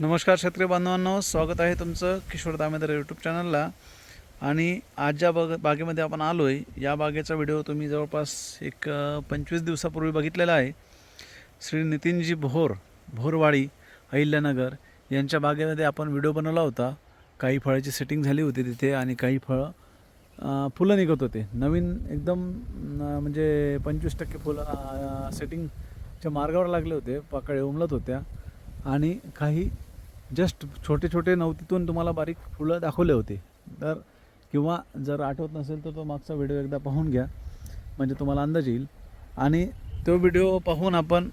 नमस्कार शेतकरी बांधवांनो स्वागत आहे तुमचं किशोर दामेदार यूट्यूब चॅनलला आणि आज ज्या बाग बागेमध्ये आपण आलो आहे या बागेचा व्हिडिओ तुम्ही जवळपास एक पंचवीस दिवसापूर्वी बघितलेला आहे. श्री नितीनजी भोर भोरवाडी अहिल्यानगर यांच्या बागेमध्ये आपण व्हिडिओ बनवला होता. काही फळाची सेटिंग झाली होती तिथे आणि काही फळं फुलं निघत होते. नवीन एकदम म्हणजे पंचवीस टक्के फुलं सेटिंगच्या मार्गावर लागले होते. पाकळे उमलत होत्या. आणि काही जस्ट छोटे छोटे नवतीतून तुम्हाला बारीक फुलं दाखवले होते. तर किंवा जर आठवत नसेल तर तो मागचा व्हिडिओ एकदा पाहून घ्या. म्हणजे तुम्हाला अंदाज येईल. आणि तो व्हिडिओ पाहून आपण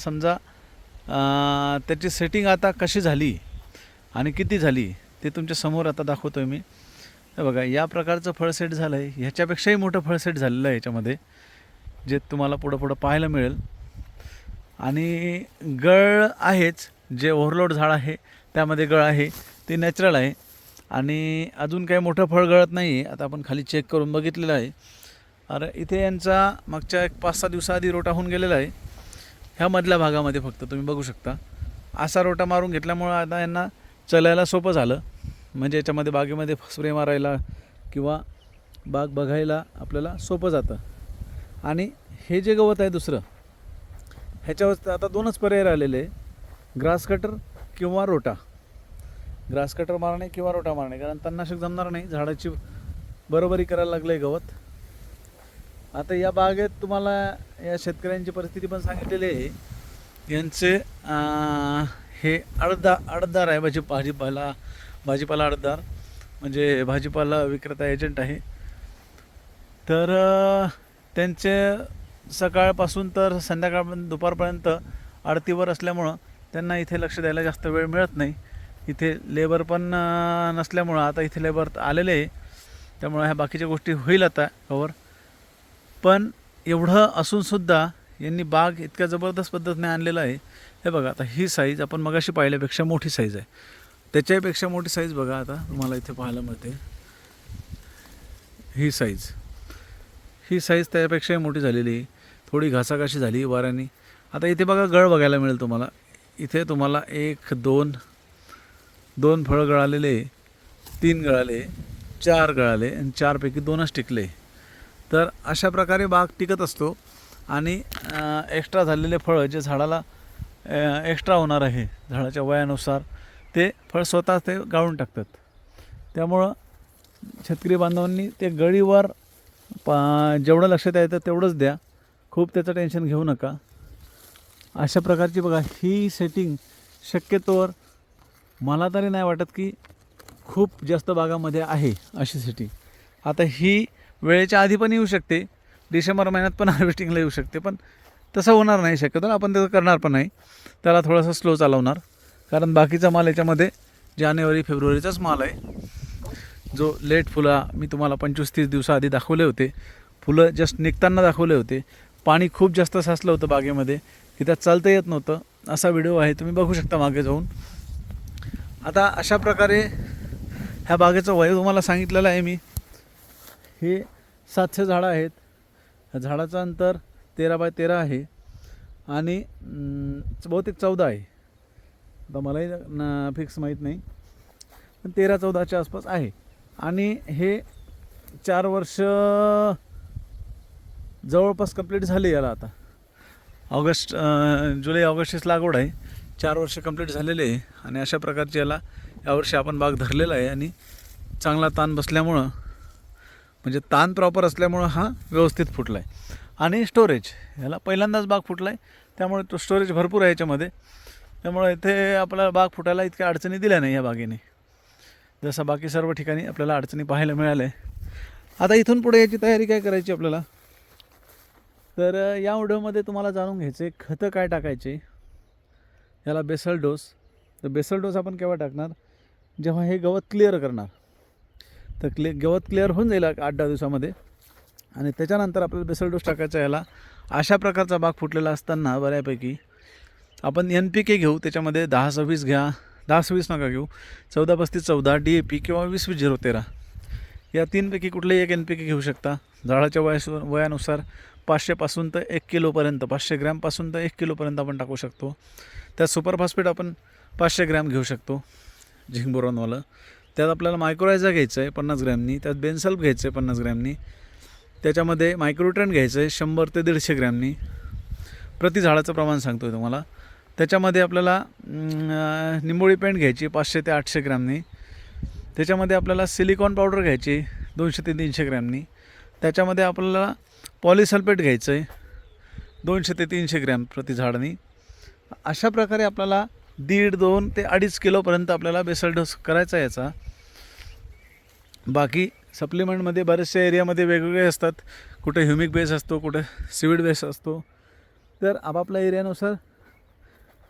समजा त्याची सेटिंग आता कशी झाली आणि किती झाली ते तुमच्यासमोर आता दाखवतो आहे मी. हे बघा या प्रकारचं फळसेट झालं आहे ह्याच्यापेक्षाही मोठं फळसेट झालेलं आहे याच्यामध्ये जे तुम्हाला पुढं पुढं पाहायला मिळेल. आणि गळ आहेच जे ओव्हरलोड झाड आहे त्यामध्ये गळ आहे ते नॅचरल आहे. आणि अजून काही मोठं फळ गळत नाही आहे आता आपण खाली चेक करून बघितलेलं आहे. अरे इथे यांचा मागच्या एक पाच सहा दिवसाआधी रोटा होऊन गेलेला आहे. ह्या मधल्या भागामध्ये फक्त तुम्ही बघू शकता. असा रोटा मारून घेतल्यामुळं आता यांना चलायला सोपं झालं. म्हणजे याच्यामध्ये बागेमध्ये स्प्रे मारायला किंवा बाग बघायला आपल्याला सोपं जातं. आणि हे जे गवत आहे दुसरं ह्याच्यावर आता दोनच पर्याय राहिलेले आहे. ग्रास कटर किंवा रोटा. ग्रास कटर मारणे किंवा रोटा मारणे कारण तणनाशक जमणार नाही झाडाची बरोबरी करायला लागलं आहे गवत. आता या बागेत तुम्हाला या शेतकऱ्यांची परिस्थिती पण सांगितलेली आहे. यांचे हे अडदा अडदार आहे भाजी भाजीपाला भाजीपाला अडदार. म्हणजे भाजीपाला विक्रेता एजंट आहे. तर त्यांचे सकाळपासून तर संध्याकाळपर्यंत दुपारपर्यंत आडतीवर असल्यामुळं त्यांना इथे लक्ष द्यायला जास्त वेळ मिळत नाही. इथे लेबर पण नसल्यामुळं आता इथे लेबर आलेले आहे. त्यामुळं ह्या बाकीच्या गोष्टी होईल आता कवर पण एवढं असूनसुद्धा यांनी बाग इतक्या जबरदस्त पद्धतीने आणलेला आहे. हे बघा आता ही साईज आपण मगाशी पाहिल्यापेक्षा मोठी साईज आहे. त्याच्यापेक्षा मोठी साईज बघा आता तुम्हाला इथे पाहायला मिळते. ही साईज ही साईज त्यापेक्षाही मोठी झालेली आहे. थोडी घासाघाशी झाली वाऱ्याने. आता इथे बघा गळ बघायला मिळेल तुम्हाला. इथे तुम्हाला एक दोन दोन फळं गळालेले तीन गळाले चार गळाले आणि चारपैकी दोनच टिकले. तर अशा प्रकारे बाग टिकत असतो आणि एक्स्ट्रा झालेले फळं जे झाडाला एक्स्ट्रा होणार आहे झाडाच्या वयानुसार ते फळ स्वतः ते गाळून टाकतात. त्यामुळं शेतकरी बांधवांनी ते गळीवर पा जेवढं लक्षात येतं तेवढंच द्या. खूप त्याचं टेन्शन घेऊ नका. अशा प्रकारची बघा ही सेटिंग शक्यतोवर मला तरी नाही वाटत की खूप जास्त बागामध्ये आहे अशी सेटिंग आता ही वेळेच्या आधी पण येऊ शकते डिसेंबर महिन्यात पण हार्वेस्टिंगला येऊ शकते पण तसं होणार नाही शक्यतो आपण तसं करणार पण नाही. त्याला थोडासा स्लो चालवणार. कारण बाकीचा माल याच्यामध्ये जानेवारी फेब्रुवारीचाच माल आहे. जो लेट फुलं मी तुम्हाला पंचवीस तीस दिवसाआधी दाखवले होते. फुलं जस्ट निघताना दाखवले होते. पाणी खूप जास्त साचलं होतं बागेमध्ये. की त्यात चालता येत नव्हतं. असा व्हिडिओ आहे. तुम्ही बघू शकता मागे जाऊन. आता अशा प्रकारे ह्या बागेचं वय तुम्हाला सांगितलेलं आहे मी. हे सातशे झाडं आहेत. ह्या झाडाचं अंतर तेरा बाय तेरा आहे. आणि बहुतेक चौदा आहे. आता मलाही फिक्स माहीत नाही. पण तेरा चौदाच्या आसपास आहे. आणि हे चार वर्ष जवळपास कंप्लीट झाले याला आता. ऑगस्ट जुलै ऑगस्टचीच लागवड आहे. चार वर्ष कंप्लीट झालेले आहे आणि अशा प्रकारची याला यावर्षी आपण बाग धरलेला आहे आणि चांगला ताण बसल्यामुळं म्हणजे ताण प्रॉपर असल्यामुळं हा व्यवस्थित फुटला आहे आणि स्टोरेज ह्याला पहिल्यांदाच बाग फुटला आहे त्यामुळे तो स्टोरेज भरपूर आहे याच्यामध्ये. त्यामुळे इथे आपल्याला बाग फुटायला इतक्या अडचणी दिल्या नाही या बागेने. जसं बाकी सर्व ठिकाणी आपल्याला अडचणी पाहायला मिळाल्या. आता इथून पुढे याची तयारी काय करायची आपल्याला? तर या व्हिडिओमध्ये तुम्हाला जाणून घ्यायचे खतं काय टाकायचे? याला बेसल डोस. तर बेसल डोस आपण केव्हा टाकणार? जेव्हा हे गवत क्लिअर करणार. तर क्लि गवत क्लिअर होऊन जाईल आठ दहा दिवसामध्ये. आणि त्याच्यानंतर आपल्याला बेसल डोस टाकायचा याला. अशा प्रकारचा बाग फुटलेला असताना बऱ्यापैकी आपण एन पी के घेऊ. त्याच्यामध्ये दहा सव्वीस घ्या. दहा सव्वीस नका घेऊ. चौदा पस्तीस चौदा डी ए पी किंवा वीस वीस झिरो तेरा. या तीनपैकी कुठलेही एक एन पी के घेऊ शकता. झाडाच्या वयास वयानुसार पाचशेपासून तर एक किलोपर्यंत पाचशे ग्रॅमपासून तर एक किलोपर्यंत आपण टाकू शकतो. त्यात सुपर फॉस्फेट आपण पाचशे ग्रॅम घेऊ शकतो झिंक बोरॉनवालं त्यात आपल्याला मायक्रोरायझा घ्यायचं आहे पन्नास ग्रॅमनी. त्यात बेनसल्फ घ्यायचं आहे पन्नास ग्रॅमनी. त्याच्यामध्ये मायक्रोट्रेन घ्यायचं आहे शंभर ते दीडशे ग्रॅमनी. प्रति झाडाचं प्रमाण सांगतो आहे तुम्हाला. त्याच्यामध्ये आपल्याला निंबोळी पेंट घ्यायची पाचशे ते आठशे ग्रॅमनी. त्याच्यामध्ये आपल्याला सिलिकॉन पावडर घ्यायची दोनशे ते तीनशे ग्रॅमनी. त्याच्यामध्ये आपल्याला पॉलिसल्फेट घ्यायचं आहे दोनशे ते तीनशे ग्रॅम प्रति झाडानी अशा प्रकारे आपल्याला दीड दोन ते अडीच किलोपर्यंत आपल्याला बेसल डोस करायचा याचा. बाकी सप्लिमेंटमध्ये बऱ्याचशा एरियामध्ये वेगवेगळे असतात. कुठे ह्युमिक बेस असतो कुठे सिविड बेस असतो. तर आपापल्या एरियानुसार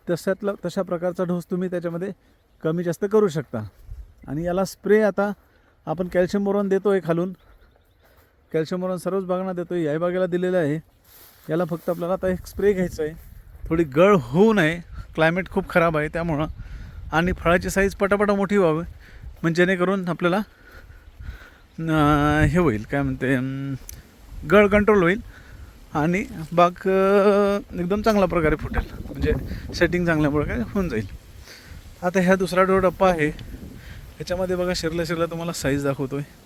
तशातला तशा प्रकारचा डोस तुम्ही त्याच्यामध्ये कमी जास्त करू शकता. आणि याला स्प्रे आता आपण कॅल्शियम बोरॉन देतो आहे खालून. कॅल्शियम बोरॉन सर्वच बागांना देतो आहे याही बागेला दिलेलं आहे. याला फक्त आपल्याला आता एक स्प्रे घ्यायचा आहे. थोडी गळ होऊ नये. क्लायमेट खूप खराब आहे. त्यामुळं आणि फळाची साईज पटापटा मोठी व्हावी. म्हणजे जेणेकरून आपल्याला हे होईल. काय म्हणते गळ कंट्रोल होईल. आणि बाग एकदम चांगल्या प्रकारे फुटेल. म्हणजे सेटिंग चांगल्या प्रकारे होऊन जाईल. आता ह्या दुसरा डो टप्पा आहे. ह्याच्यामध्ये बघा शिरल्या शिरल्या तुम्हाला साईज दाखवतो आहे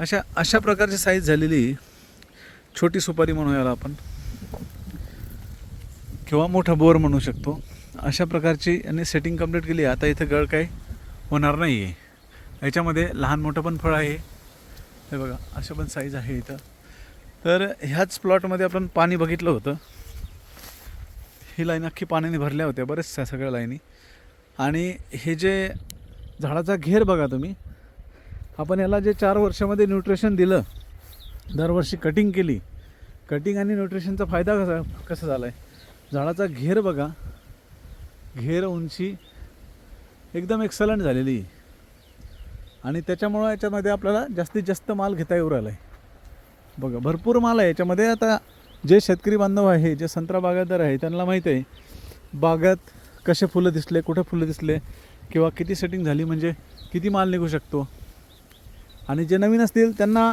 अशा अशा प्रकारची साईज झालेली छोटी सुपारी म्हणू याला आपण किंवा मोठा बोर म्हणू शकतो. अशा प्रकारची यांनी सेटिंग कंप्लीट केली. आता इथं गळ काय होणार नाही आहे याच्यामध्ये लहान मोठं पण फळ आहे. हे बघा अशा पण साईज आहे इथं. तर ह्याच प्लॉटमध्ये आपण पाणी बघितलं होतं. ही लाईन अख्खी पाण्याने भरल्या होत्या बरेचशा सगळ्या लाईनी. आणि हे जे झाडाचा घेर बघा तुम्ही आपण याला जे चार वर्षामध्ये न्यूट्रिशन दिलं दरवर्षी कटिंग केली कटिंग आणि न्यूट्रिशनचा फायदा कसा कसा झाला आहे झाडाचा घेर बघा. घेर उंची एकदम एक्सलंट झालेली. आहे. आणि त्याच्यामुळं याच्यामध्ये आपल्याला जास्तीत जास्त माल घेता येऊ राहिला आहे बघा भरपूर माल आहे. याच्यामध्ये आता जे शेतकरी बांधव आहे जे संत्रा बागायतदार आहे त्यांना माहीत आहे बागात कसे फुलं दिसले कुठे फुलं दिसले किंवा किती सेटिंग झाली म्हणजे किती माल निघू शकतो आणि जे नवीन असतील त्यांना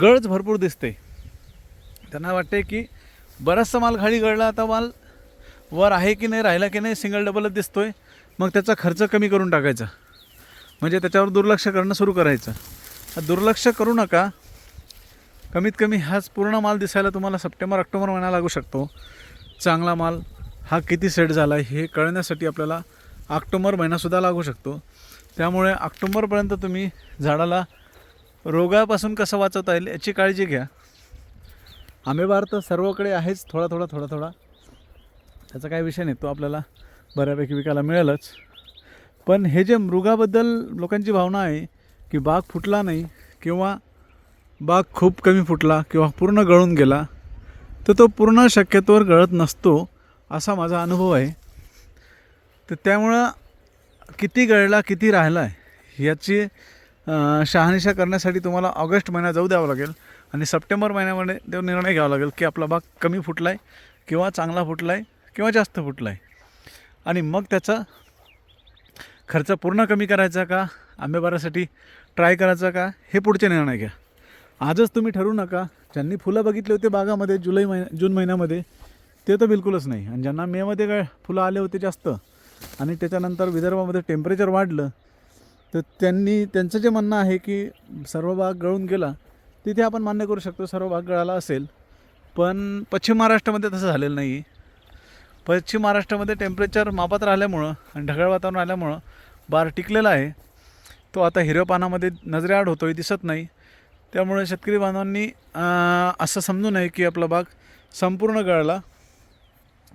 गळच भरपूर दिसते. त्यांना वाटते की बराचसा माल खाली गळला आता माल वर आहे की नाही राहिला की नाही सिंगल डबलच दिसतो आहे मग त्याचा खर्च कमी करून टाकायचा. म्हणजे त्याच्यावर दुर्लक्ष करणं सुरू करायचं. दुर्लक्ष करू नका. कमीत कमी हाच पूर्ण माल दिसायला तुम्हाला सप्टेंबर ऑक्टोबर महिना लागू शकतो. चांगला माल हा किती सेट झाला आहे हे कळण्यासाठी आपल्याला ऑक्टोबर महिनासुद्धा लागू शकतो. त्यामुळे ऑक्टोबरपर्यंत तुम्ही झाडाला रोगापासून कसं वाचवता येईल याची काळजी घ्या. आंबेबार तर सर्वकडे आहेच थोडा थोडा थोडा थोडा. त्याचा काही विषय नाही तो आपल्याला बऱ्यापैकी विकायला मिळेलच. पण हे जे मृगाबद्दल लोकांची भावना आहे की बाग फुटला नाही किंवा बाग खूप कमी फुटला किंवा पूर्ण गळून गेला तर तो पूर्ण शक्यतोवर गळत नसतो असा माझा अनुभव आहे. तर त्यामुळं किती गळला किती राहिला आहे याची शहानिशा करण्यासाठी तुम्हाला ऑगस्ट महिना जाऊ द्यावा लागेल आणि सप्टेंबर महिन्यामध्ये तो निर्णय घ्यावा लागेल की आपला बाग कमी फुटला आहे किंवा चांगला फुटला आहे किंवा जास्त फुटला आहे आणि मग त्याचा खर्च पूर्ण कमी करायचा का? आंबेबारासाठी ट्राय करायचा का? हे पुढचे निर्णय घ्या. आजच तुम्ही ठरवू नका. ज्यांनी फुलं बघितली होती बागामध्ये जुलै महिन्या जून महिन्यामध्ये ते तर बिलकुलच नाही. आणि ज्यांना मेमध्ये काय फुलं आले होते जास्त आणि त्याच्यानंतर विदर्भामध्ये टेम्परेचर वाढलं तर त्यांनी त्यांचं जे म्हणणं आहे की सर्व भाग गळून गेला तिथे आपण मान्य करू शकतो सर्व भाग गळाला असेल. पण पश्चिम महाराष्ट्रामध्ये तसं झालेलं नाही पश्चिम महाराष्ट्रामध्ये टेम्परेचर मापात राहिल्यामुळं आणि ढगाळ वातावरण आल्यामुळं बार टिकलेला आहे. तो आता हिरव्या पानामध्ये नजरेआड होतोय दिसत नाही. त्यामुळे शेतकरी बांधवांनी असं समजू नये की आपला बाग संपूर्ण गळला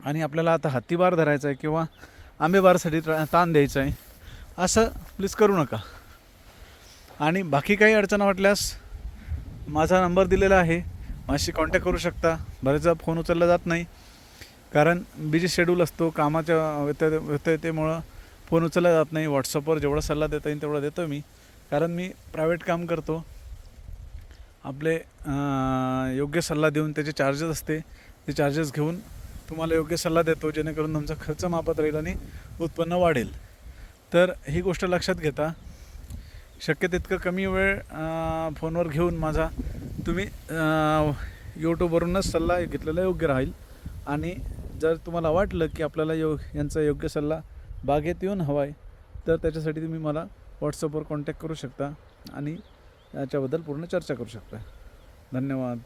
आणि आपल्याला आता हत्तीबार धरायचा आहे किंवा आंबेबारसाठी ता- ताण द्यायचा आहे असं प्लीज करू नका. आणि बाकी काही अडचण वाटल्यास माझा नंबर दिलेला आहे. माझी कॉन्टॅक्ट करू शकता. बरेचदा फोन उचलला जात नाही. कारण बिझी शेड्यूल असतो. कामाच्या व्यत्य व्यत्ययतेमुळं फोन उचलला जात नाही. व्हॉट्सअपवर जेवढा सल्ला देता येईल तेवढा देतो मी. कारण मी प्रायव्हेट काम करतो. आपले योग्य सल्ला देऊन त्याचे चार्जेस असते. ते चार्जेस घेऊन तुम्हाला योग्य सल्ला देतो. जेणेकरून तुमचा खर्च मापात राहील आणि उत्पन्न वाढेल. तर ही गोष्ट लक्षात घेता. शक्य तितकं कमी वेळ फोनवर घेऊन माझा तुम्ही यूट्यूबवरूनच सल्ला घेतलेला योग्य राहील. आणि जर तुम्हाला वाटलं की आपल्याला यो यांचा योग्य सल्ला बागेत येऊन हवा आहे तर त्याच्यासाठी तुम्ही मला व्हॉट्सअपवर कॉन्टॅक्ट करू शकता आणि याच्याबद्दल पूर्ण चर्चा करू शकता. धन्यवाद.